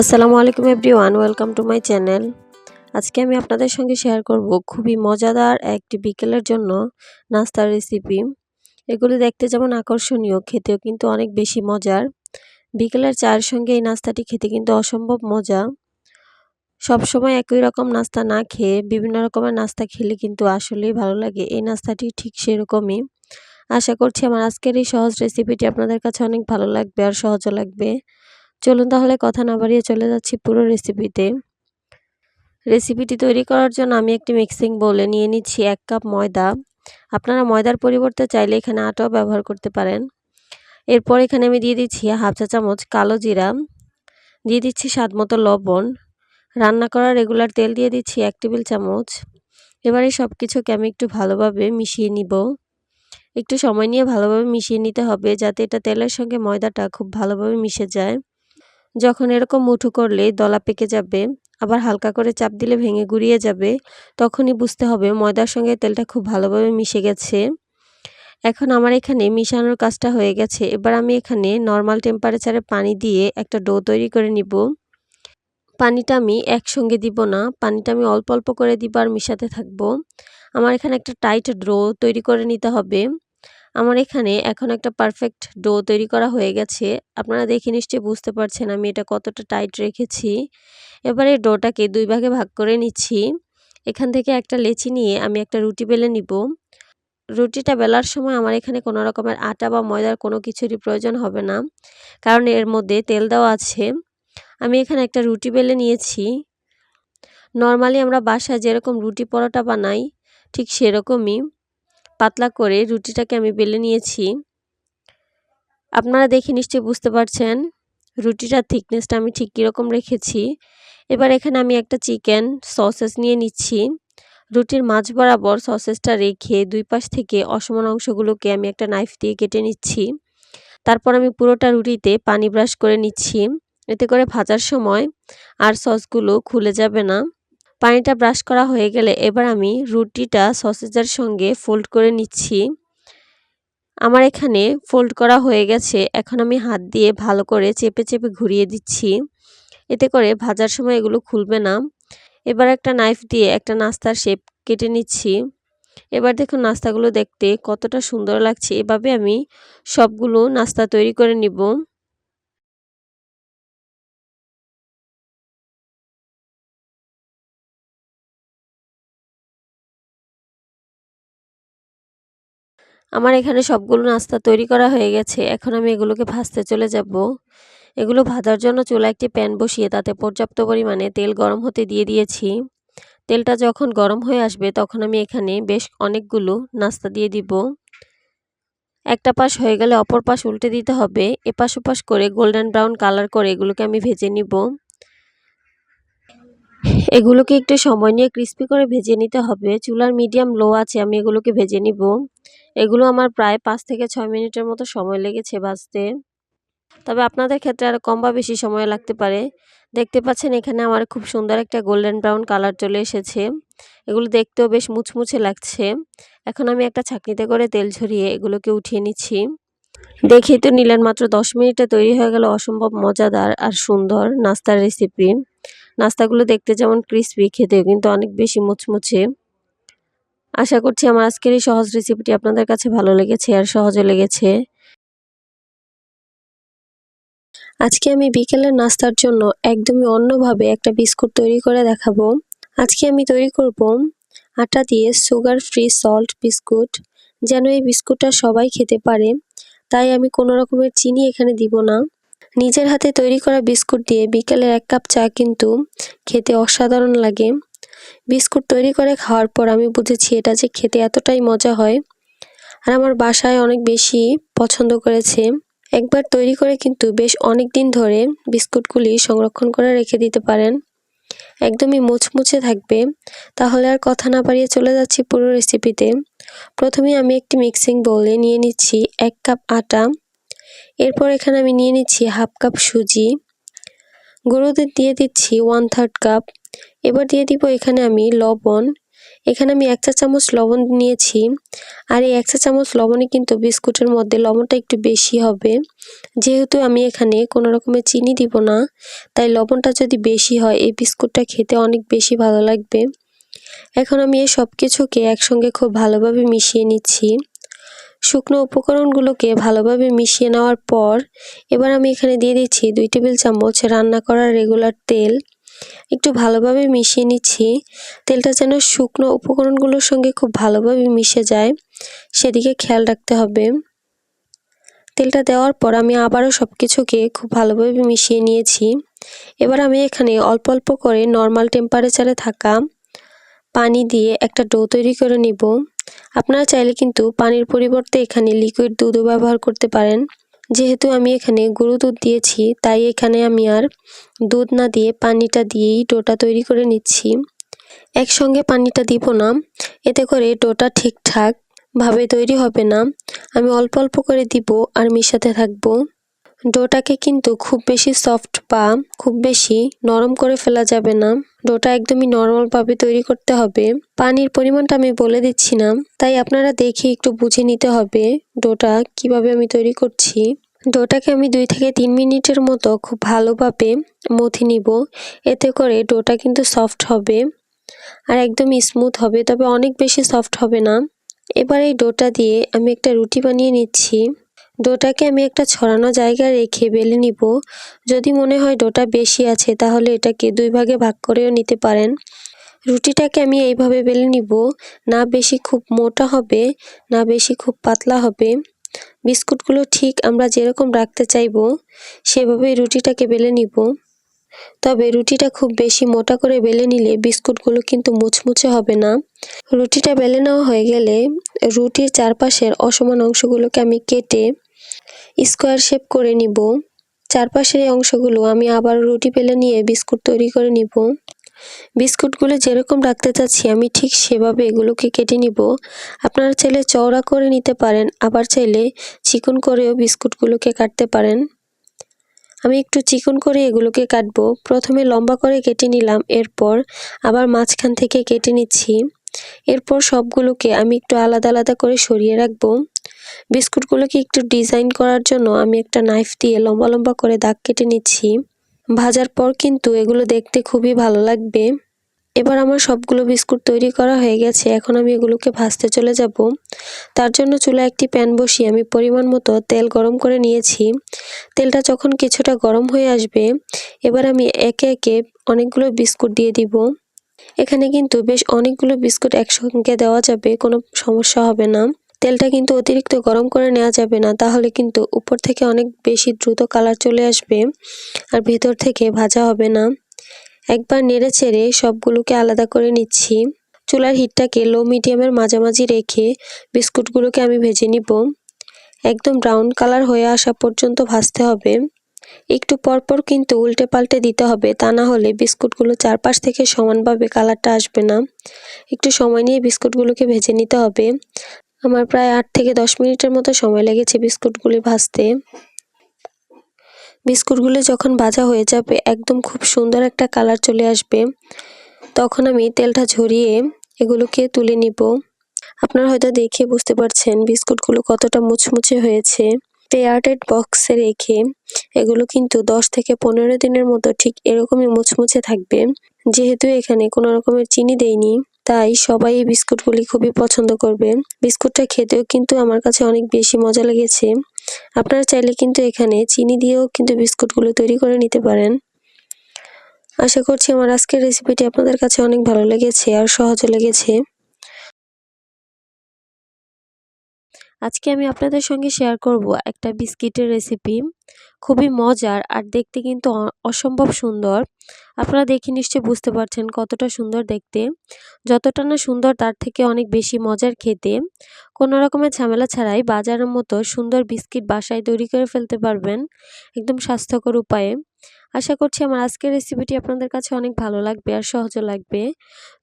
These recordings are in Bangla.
আসসালামু আলাইকুম everyone, welcome to my channel. আজকে আমি আপনাদের সঙ্গে শেয়ার করব খুবই মজাদার একটি বিকেলের জন্য নাস্তার রেসিপি এগুলি দেখতে যেমন আকর্ষণীয়, খেতেও কিন্তু অনেক বেশি মজার। বিকেলের চায়ের সঙ্গে এই নাস্তাটি খেতে কিন্তু অসম্ভব মজা। সবসময় একই রকম নাস্তা না খেয়ে বিভিন্ন রকমের নাস্তা খেলে কিন্তু আসলেই ভালো লাগে। এই নাস্তাটি ঠিক সেরকমই। আশা করছি আমার আজকের এই সহজ রেসিপিটি আপনাদের কাছে অনেক ভালো লাগবে আর সহজও লাগবে। চলুন তাহলে কথা না বাড়িয়ে চলে যাচ্ছি পুরো রেসিপিতে রেসিপিটি তৈরি করার জন্য আমি একটি মিক্সিং বলে নিয়ে নিচ্ছি এক কাপ ময়দা। আপনারা ময়দার পরিবর্তে চাইলে এখানে আটাও ব্যবহার করতে পারেন। এরপর এখানে আমি দিয়ে দিচ্ছি হাফ চা চামচ কালো জিরা। দিয়ে দিচ্ছি স্বাদ মতো লবণ। রান্না করা রেগুলার তেল দিয়ে দিচ্ছি এক টেবিল চামচ। এবারে সব কিছুকে আমি একটু ভালোভাবে মিশিয়ে নিব। একটু সময় নিয়ে ভালোভাবে মিশিয়ে নিতে হবে যাতে এটা তেলের সঙ্গে ময়দাটা খুব ভালোভাবে মিশে যায়। যখন এরকম মুঠো করলে দলা পেকে যাবে, আবার হালকা করে চাপ দিলে ভেঙে গুড়িয়ে যাবে, তখনই বুঝতে হবে ময়দার সঙ্গে তেলটা খুব ভালোভাবে মিশে গেছে। এখন আমার এখানে মিশানোর কাজটা হয়ে গেছে, এবার আমি এখানে নর্মাল টেম্পারেচারে পানি দিয়ে একটা ডো তৈরি করে নিব। পানিটা আমি একসঙ্গে দিব না, পানিটা আমি অল্প অল্প করে দিব আর মিশাতে থাকব। আমার এখানে একটা টাইট ড্রো তৈরি করে নিতে হবে। আমার এখানে এখন একটা পারফেক্ট ডো তৈরি করা হয়ে গেছে। আপনারা দেখে নিশ্চয়ই বুঝতে পারছেন আমি এটা কতটা টাইট রেখেছি। এবারে ডোটাকে দুই ভাগে ভাগ করে নিচ্ছি। এখান থেকে একটা লেচি নিয়ে আমি একটা রুটি বেলে নিব। রুটিটা বেলার সময় আমার এখানে কোনো রকমের আটা বা ময়দার কোনো কিছুরই প্রয়োজন হবে না, কারণ এর মধ্যে তেল দেওয়া আছে। আমি এখানে একটা রুটি বেলে নিয়েছি। নর্মালি আমরা বাসায় যেরকম রুটি পরোটা বানাই, ঠিক সেরকমই। পাতলা করে রুটিটাকে আমি বেলে নিয়েছি। আপনারা দেখে নিশ্চয়ই বুঝতে পারছেন রুটিটার থিকনেসটা আমি ঠিক কীরকম রেখেছি। এবার এখানে আমি একটা চিকেন সসেস নিয়ে নিচ্ছি। রুটির মাঝ বরাবর সসেসটা রেখে দুই পাশ থেকে অসমান অংশগুলোকে আমি একটা নাইফ দিয়ে কেটে নিচ্ছি। তারপর আমি পুরোটা রুটিতে পানি ব্রাশ করে নিচ্ছি। এতে করে ভাজার সময় আর সসগুলো খুলে যাবে না। পানিটা ব্রাশ করা হয়ে গেলে এবার আমি রুটিটা সসেজের সঙ্গে ফোল্ড করে নিচ্ছি। আমার এখানে ফোল্ড করা হয়ে গেছে। এখন আমি হাত দিয়ে ভালো করে চেপে চেপে ঘুরিয়ে দিচ্ছি। এতে করে ভাজার সময় এগুলো খুলবে না। এবার একটা নাইফ দিয়ে একটা নাস্তার শেপ কেটে নিচ্ছি। এবার দেখুন নাস্তাগুলো দেখতে কতটা সুন্দর লাগছে। এভাবে আমি সবগুলো নাস্তা তৈরি করে নিব। আমার এখানে সবগুলো নাস্তা তৈরি করা হয়ে গেছে, এখন আমি এগুলোকে ভাজতে চলে যাব। এগুলো ভাজার জন্য চুলা একটি প্যান বসিয়ে তাতে পর্যাপ্ত পরিমাণে তেল গরম হতে দিয়ে দিয়েছি। তেলটা যখন গরম হয়ে আসবে তখন আমি এখানে বেশ অনেকগুলো নাস্তা দিয়ে দিব। একটা পাশ হয়ে গেলে অপর পাশ উল্টে দিতে হবে, এপাশ ওপাশ করে গোল্ডেন ব্রাউন কালার করে এগুলোকে আমি ভেজে নিব। এগুলোকে একটু সময় নিয়ে ক্রিস্পি করে ভেজে নিতে হবে, চুলার মিডিয়াম লো আছে আমি এগুলোকে ভেজে নিব। এগুলো আমার প্রায় পাঁচ থেকে ছয় মিনিটের মতো সময় লেগেছে ভাজতে তবে আপনাদের ক্ষেত্রে আরও কম বা বেশি সময় লাগতে পারে। দেখতে পাচ্ছেন এখানে আমার খুব সুন্দর একটা গোল্ডেন ব্রাউন কালার চলে এসেছে। এগুলো দেখতেও বেশ মুচমুচে লাগছে। এখন আমি একটা ছাকনিতে করে তেল ঝরিয়ে এগুলোকে উঠিয়ে নিচ্ছি। দেখেই তো নিলেন মাত্র দশ মিনিটে তৈরি হয়ে গেল অসম্ভব মজাদার আর সুন্দর নাস্তার রেসিপি নাস্তাগুলো দেখতে যেমন ক্রিসপি খেতেও কিন্তু অনেক বেশি মুচমুচে। আশা করছি আমার আজকের এই সহজ রেসিপিটি আপনাদের কাছে ভালো লেগেছে, আর সহজে লেগেছে। আজকে আমি বিকেলের নাস্তার জন্য একদমই অন্যভাবে একটা বিস্কুট তৈরি করে দেখাবো। আজকে আমি তৈরি করব আটা দিয়ে সুগার ফ্রি সল্ট বিস্কুট। যেন এই বিস্কুটটা সবাই খেতে পারে, তাই আমি কোনো রকমের চিনি এখানে দিব না। নিজের হাতে তৈরি করা বিস্কুট দিয়ে বিকেলের এক কাপ চা কিন্তু খেতে অসাধারণ লাগে। বিস্কুট তৈরি করে খাওয়ার পর আমি বুঝেছি এটা যে খেতে এতটাই মজা হয়। আর আমার বাসায় অনেক বেশি পছন্দ করেছে। একবার তৈরি করে কিন্তু বেশ অনেক দিন ধরে বিস্কুটগুলি সংরক্ষণ করে রেখে দিতে পারেন। একদমই মুচমুচে থাকবে। তাহলে আর কথা না বাড়িয়ে চলে যাচ্ছি পুরো রেসিপিতে প্রথমে আমি একটি মিক্সিং বোলে নিয়ে নিচ্ছি এক কাপ আটা। এরপর এখানে আমি নিয়ে নিচ্ছি হাফ কাপ সুজি। গুঁড়ো দিয়ে দিচ্ছি ওয়ান থার্ড কাপ এবার দিয়ে দিব এখানে আমি লবণ। এখানে আমি এক চা চামচ লবণ নিয়েছি। আর এই এক চা চামচ লবণে কিন্তু বিস্কুটের মধ্যে লবণটা একটু বেশি হবে। যেহেতু আমি এখানে কোনো রকমের চিনি দিব না, তাই লবণটা যদি বেশি হয়, এই বিস্কুটটা খেতে অনেক বেশি ভালো লাগবে। এখন আমি এই সব কিছুকে একসঙ্গে খুব ভালোভাবে মিশিয়ে নিচ্ছি। শুকনো উপকরণগুলোকে ভালোভাবে মিশিয়ে নেওয়ার পর, এবার আমি এখানে দিয়ে দিচ্ছি দুই টেবিল চামচ রান্না করার রেগুলার তেল। একটু ভালোভাবে মিশিয়ে নিচ্ছি। তেলটা যেন শুকনো উপকরণগুলোর সঙ্গে খুব ভালোভাবে মিশে যায়, সেদিকে খেয়াল রাখতে হবে। তেলটা দেওয়ার পর আমি আবারও সব কিছুকে খুব ভালোভাবে মিশিয়ে নিয়েছি। এবার আমি এখানে অল্প অল্প করে নর্মাল টেম্পারেচারে থাকা পানি দিয়ে একটা ডো তৈরি করে নিব। আপনারা চাইলে কিন্তু পানির পরিবর্তে এখানে লিকুইড দুধও ব্যবহার করতে পারেন। যেহেতু আমি এখানে গরু দুধ দিয়েছি, তাই এখানে আমি আর দুধ না দিয়ে পানিটা দিয়েই ডোটা তৈরি করে নিচ্ছি। একসঙ্গে পানিটা দিব না, এতে করে ডোটা ঠিকঠাক ভাবে তৈরি হবে না। আমি অল্প অল্প করে দিব আর মিশাতে থাকব। ডোটাকে কিন্তু খুব বেশি সফট বা খুব বেশি নরম করে ফেলা যাবে না। ডোটা একদমই নর্মালভাবে তৈরি করতে হবে। পানির পরিমাণটা আমি বলে দিচ্ছি না, তাই আপনারা দেখে একটু বুঝে নিতে হবে ডোটা কীভাবে আমি তৈরি করছি। ডোটাকে আমি দুই থেকে তিন মিনিটের মতো খুব ভালোভাবে মথি নিব। এতে করে ডোটা কিন্তু সফট হবে আর একদম স্মুথ হবে, তবে অনেক বেশি সফট হবে না। এবার এই ডোটা দিয়ে আমি একটা রুটি বানিয়ে নিচ্ছি। ডোটাকে আমি একটা ছড়ানো জায়গায় রেখে বেলে নিব। যদি মনে হয় ডোটা বেশি আছে, তাহলে এটাকে দুই ভাগে ভাগ করেও নিতে পারেন। রুটিটাকে আমি এইভাবে বেলে নিব। না বেশি খুব মোটা হবে, না বেশি খুব পাতলা হবে। বিস্কুটগুলো ঠিক আমরা যেরকম রাখতে চাইব সেভাবেই রুটিটাকে বেলে নিব। তবে রুটিটা খুব বেশি মোটা করে বেলে নিলে বিস্কুটগুলো কিন্তু মুচমুচে হবে না। রুটিটা বেলে নেওয়া হয়ে গেলে রুটির চারপাশের অসমান অংশগুলোকে আমি কেটে স্কোয়ার শেপ করে নিব। চারপাশের এই অংশগুলো আমি আবার রুটি পেলে নিয়ে বিস্কুট তৈরি করে নিব। বিস্কুটগুলো যেরকম রাখতে চাচ্ছি আমি ঠিক সেভাবে এগুলোকে কেটে নিব। আপনারা চাইলে চওড়া করে নিতে পারেন, আবার চাইলে চিকন করেও বিস্কুটগুলোকে কাটতে পারেন। আমি একটু চিকন করে এগুলোকে কাটবো। প্রথমে লম্বা করে কেটে নিলাম, এরপর আবার মাঝখান থেকে কেটে নিচ্ছি। এরপর সবগুলোকে আমি একটু আলাদা আলাদা করে সরিয়ে রাখব। বিস্কুটগুলোকে একটু ডিজাইন করার জন্য আমি একটা নাইফ দিয়ে লম্বা লম্বা করে দাগ কেটে নিচ্ছি। ভাজার পর কিন্তু এগুলো দেখতে খুবই ভালো লাগবে। এবার আমার সবগুলো বিস্কুট তৈরি করা হয়ে গেছে, এখন আমি এগুলোকে ভাজতে চলে যাব। তার জন্য চুলা একটি প্যান বসিয়ে আমি পরিমাণ মতো তেল গরম করে নিয়েছি। তেলটা যখন কিছুটা গরম হয়ে আসবে, এবার আমি একে একে অনেকগুলো বিস্কুট দিয়ে দিব। এখানে কিন্তু বেশ অনেকগুলো বিস্কুট একসঙ্গে দেওয়া যাবে, কোনো সমস্যা হবে না। তেলটা কিন্তু অতিরিক্ত গরম করে নেওয়া যাবে না, তাহলে কিন্তু উপর থেকে অনেক বেশি দ্রুত কালার চলে আসবে আর ভেতর থেকে ভাজা হবে না। একবার নেড়ে চেড়ে সবগুলোকে আলাদা করে নিচ্ছি। চুলার হিটটাকে লো মিডিয়ামের মাঝামাঝি রেখে বিস্কুটগুলোকে আমি ভেজে নিব। একদম ব্রাউন কালার হয়ে আসা পর্যন্ত ভাজতে হবে। একটু পরপর কিন্তু উল্টে পাল্টে দিতে হবে, তা না হলে বিস্কুটগুলো চারপাশ থেকে সমানভাবে কালারটা আসবে না। একটু সময় নিয়ে বিস্কুটগুলোকে ভেজে নিতে হবে। আমার প্রায় আট থেকে দশ মিনিটের মতো সময় লেগেছে বিস্কুটগুলি ভাজতে। বিস্কুটগুলি যখন ভাজা হয়ে যাবে, একদম খুব সুন্দর একটা কালার চলে আসবে। তখন আমি তেলটা ঝরিয়ে এগুলোকে তুলে নিব। আপনারা হয়তো দেখে বুঝতে পারছেন বিস্কুটগুলো কতটা মুচমুচে হয়েছে। এয়ারটাইট বক্সে রেখে এগুলো কিন্তু দশ থেকে পনেরো দিনের মতো ঠিক এরকমই মুচমুচে থাকবে। যেহেতু এখানে কোনো রকমের চিনি দেয়নি তাই সবাই এই বিস্কুটগুলি খুবই পছন্দ করবে। বিস্কুটটা খেতেও কিন্তু আমার কাছে অনেক বেশি মজা লেগেছে। আপনারা চাইলে কিন্তু এখানে চিনি দিয়েও কিন্তু বিস্কুটগুলো তৈরি করে নিতে পারেন। আশা করছি আমার আজকের রেসিপিটি আপনাদের কাছে অনেক ভালো লেগেছে আর সহজও লেগেছে। আজকে আমি আপনাদের সঙ্গে শেয়ার করব একটা বিস্কিটের রেসিপি। খুবই মজার আর দেখতে কিন্তু অসম্ভব সুন্দর। আপনারা দেখে নিশ্চয়ই বুঝতে পারছেন কতটা সুন্দর দেখতে। যতটা না সুন্দর তার থেকে অনেক বেশি মজার খেতে। কোনো রকমের ঝামেলা ছাড়াই বাজারের মতো সুন্দর বিস্কিট বাসায় তৈরি করে ফেলতে পারবেন একদম স্বাস্থ্যকর উপায়ে। আশা করছি আমার আজকের রেসিপিটি আপনাদের কাছে অনেক ভালো লাগবে আর সহজও লাগবে।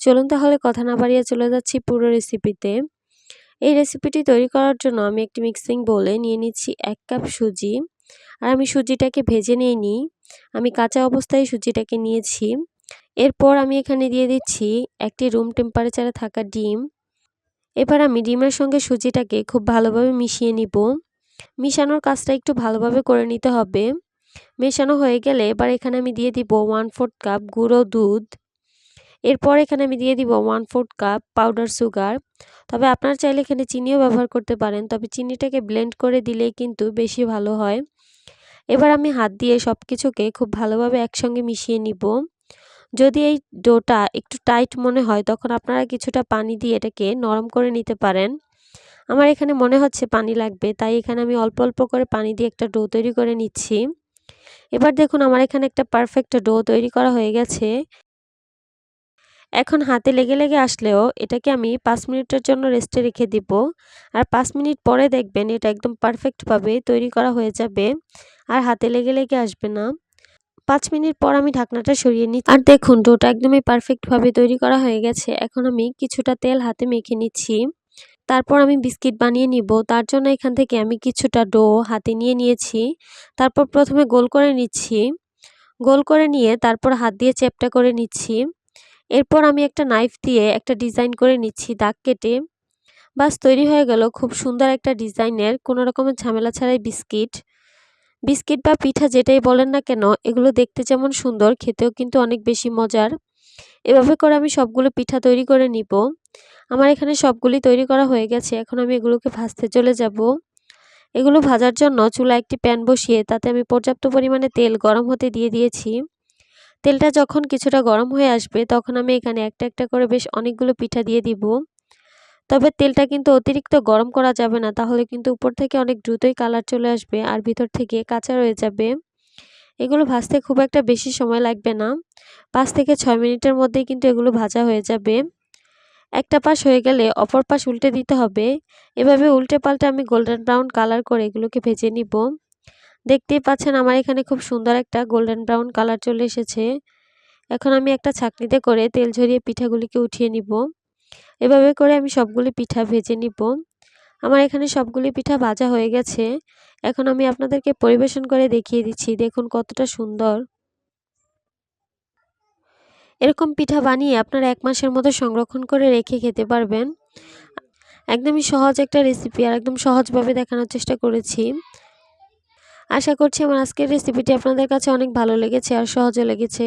চলুন তাহলে কথা না বাড়িয়ে চলে যাচ্ছি পুরো রেসিপিতে এই রেসিপিটি তৈরি করার জন্য আমি একটি মিক্সিং বোলে নিয়ে নিচ্ছি এক কাপ সুজি। আর আমি সুজিটাকে ভেজে নিয়ে নিই। আমি কাঁচা অবস্থায় সুজিটাকে নিয়েছি। এরপর আমি এখানে দিয়ে দিচ্ছি একটি রুম টেম্পারেচারে থাকা ডিম। এবার আমি ডিমের সঙ্গে সুজিটাকে খুব ভালোভাবে মিশিয়ে নিব। মিশানোর কাজটা একটু ভালোভাবে করে নিতে হবে। মেশানো হয়ে গেলে এবার এখানে আমি দিয়ে দিব ওয়ান ফোর্থ কাপ গুঁড়ো দুধ। এরপর এখানে আমি দিয়ে দিব one fourth cup powder sugar তবে আপনার চাইলে এখানে চিনিও ব্যবহার করতে পারেন। তবে চিনিটাকে ব্লেন্ড করে দিলেই কিন্তু বেশি ভালো হয়। এবার আমি হাত দিয়ে সব কিছুকে খুব ভালোভাবে একসঙ্গে মিশিয়ে নিব। যদি এই ডোটা একটু টাইট মনে হয়, তখন আপনারা কিছুটা পানি দিয়ে এটাকে নরম করে নিতে পারেন। আমার এখানে মনে হচ্ছে পানি লাগবে, তাই এখানে আমি অল্প অল্প করে পানি দিয়ে একটা ডো তৈরি করে নিচ্ছি। এবার দেখুন, আমার এখানে একটা পারফেক্ট ডো তৈরি করা হয়ে গেছে। এখন হাতে লেগে লেগে আসলেও এটাকে আমি পাঁচ মিনিটের জন্য রেস্টে রেখে দিব। আর পাঁচ মিনিট পরে দেখবেন এটা একদম পারফেক্টভাবে তৈরি করা হয়ে যাবে। আর হাতে লেগে লেগে আসবে না। পাঁচ মিনিট পর আমি ঢাকনাটা সরিয়ে নিই আর দেখুন, ডোটা একদমই পারফেক্টভাবে তৈরি করা হয়ে গেছে। এখন আমি কিছুটা তেল হাতে মেখে নিচ্ছি। তারপর আমি বিস্কিট বানিয়ে নিব। তার জন্য এখান থেকে আমি কিছুটা ডো হাতে নিয়ে নিয়েছি। তারপর প্রথমে গোল করে নিচ্ছি। গোল করে নিয়ে তারপর হাত দিয়ে চেপটা করে নিচ্ছি। এরপর আমি একটা নাইফ দিয়ে একটা ডিজাইন করে নিচ্ছি দাগ কেটে। বাস, তৈরি হয়ে গেল। খুব সুন্দর একটা ডিজাইনের কোনো রকমের ঝামেলা ছাড়াই বিস্কিট। বিস্কিট বা পিঠা যেটাই বলেন না কেন, এগুলো দেখতে যেমন সুন্দর, খেতেও কিন্তু অনেক বেশি মজার। এভাবে করে আমি সবগুলো পিঠা তৈরি করে নিব। আমার এখানে সবগুলি তৈরি করা হয়ে গেছে, এখন আমি এগুলোকে ভাজতে চলে যাব। এগুলো ভাজার জন্য চুলা একটি প্যান বসিয়ে তাতে আমি পর্যাপ্ত পরিমাণে তেল গরম হতে দিয়ে দিয়েছি। তেলটা যখন কিছুটা গরম হয়ে আসবে, তখন আমি এখানে একটা একটা করে বেশ অনেকগুলো পিঠা দিয়ে দিব। তবে তেলটা কিন্তু অতিরিক্ত গরম করা যাবে না, তাহলে কিন্তু উপর থেকে অনেক দ্রুতই কালার চলে আসবে আর ভিতর থেকে কাঁচা রয়ে যাবে। এগুলো ভাজতে খুব একটা বেশি সময় লাগবে না। পাঁচ থেকে ছয় মিনিটের মধ্যেই কিন্তু এগুলো ভাজা হয়ে যাবে। একটা পাশ হয়ে গেলে অপর পাশ উল্টে দিতে হবে। এভাবে উল্টে পাল্টে আমি গোল্ডেন ব্রাউন কালার করে এগুলোকে ভেজে নিব। দেখতেই পাচ্ছেন আমার এখানে খুব সুন্দর একটা গোল্ডেন ব্রাউন কালার চলে এসেছে। এখন আমি একটা ছাকনিতে করে তেল ঝরিয়ে পিঠাগুলিকে উঠিয়ে নিব। এভাবে করে আমি সবগুলি পিঠা ভেজে নিব। আমার এখানে সবগুলি পিঠা ভাজা হয়ে গেছে। এখন আমি আপনাদেরকে পরিবেশন করে দেখিয়ে দিচ্ছি। দেখুন কতটা সুন্দর। এরকম পিঠা বানিয়ে আপনারা এক মাসের মতো সংরক্ষণ করে রেখে খেতে পারবেন। একদমই সহজ একটা রেসিপি আর একদম সহজভাবে দেখানোর চেষ্টা করেছি। আশা করছি আমার আজকের রেসিপিটি আপনাদের কাছে অনেক ভালো লেগেছে আর সহজে লেগেছে।